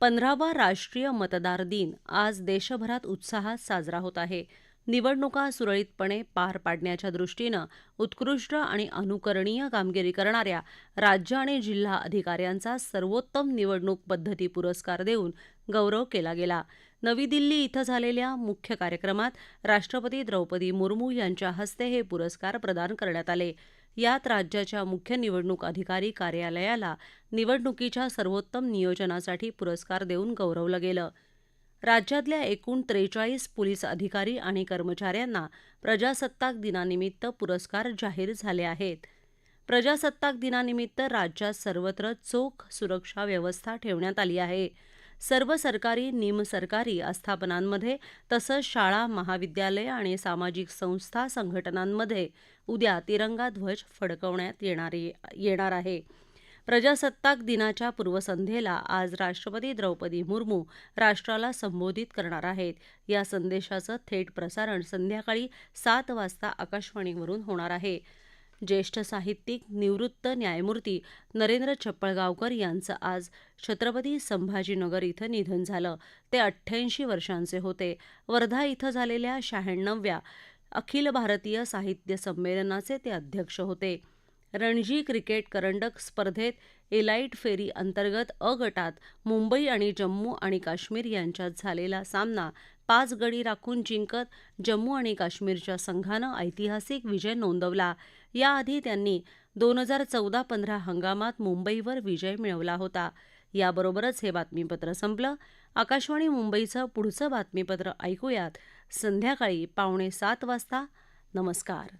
पंधरावा राष्ट्रीय मतदार दिन आज देशभरात उत्साहात साजरा होत आहे. निवडणुका सुरळीतपणे पार पाडण्याच्या दृष्टीनं उत्कृष्ट आणि अनुकरणीय कामगिरी करणाऱ्या राज्य आणि जिल्हा अधिकाऱ्यांचा सर्वोत्तम निवडणूक पद्धती पुरस्कार देऊन गौरव केला गेला. नवी दिल्ली इथं झालेल्या मुख्य कार्यक्रमात राष्ट्रपती द्रौपदी मुर्मू यांच्या हस्ते हे पुरस्कार प्रदान करण्यात आले. यात राज्याच्या मुख्य निवडणूक अधिकारी कार्यालयाला निवडणुकीच्या सर्वोत्तम नियोजनासाठी पुरस्कार देऊन गौरवलं गेलं. राज्यातल्या एकूण त्रेचाळीस पोलीस अधिकारी आणि कर्मचाऱ्यांना प्रजासत्ताक दिनानिमित्त पुरस्कार जाहीर झाले आहेत. प्रजासत्ताक दिनानिमित्त राज्यात सर्वत्र चोख सुरक्षा व्यवस्था ठेवण्यात आली आहे. सर्व सरकारी निमसरकारी आस्थापनांमध्ये तसंच शाळा महाविद्यालय आणि सामाजिक संस्था संघटनांमध्ये उद्या तिरंगा ध्वज फडकवण्यात येणार येणार आहे. प्रजासत्ताक दिनाच्या पूर्वसंध्येला आज राष्ट्रपती द्रौपदी मुर्मू राष्ट्राला संबोधित करणार आहेत. या संदेशाचं थेट प्रसारण संध्याकाळी सात वाजता आकाशवाणीवरून होणार आहे. ज्येष्ठ साहित्यिक निवृत्त न्यायमूर्ती नरेंद्र चप्पळगावकर यांचं आज छत्रपती संभाजीनगर इथं निधन झालं. ते अठ्ठ्याऐंशी वर्षांचे होते. वर्धा इथं झालेल्या शहाण्णव्या अखिल भारतीय साहित्य संमेलनाचे ते अध्यक्ष होते. रणजी क्रिकेट करंडक स्पर्धेत एलाइट फेरी अंतर्गत अ गटात मुंबई आणि जम्मू आणि काश्मीर यांच्यात झालेला सामना पाच गडी राखून जिंकत जम्मू आणि काश्मीरच्या संघानं ऐतिहासिक विजय नोंदवला. याआधी त्यांनी दोन हजार चौदा पंधरा हंगामात मुंबईवर विजय मिळवला होता. याबरोबरच हे बातमीपत्र संपलं. आकाशवाणी मुंबईचं पुढचं बातमीपत्र ऐकूयात. संध्याकाळी पावणे सात वाजता. नमस्कार.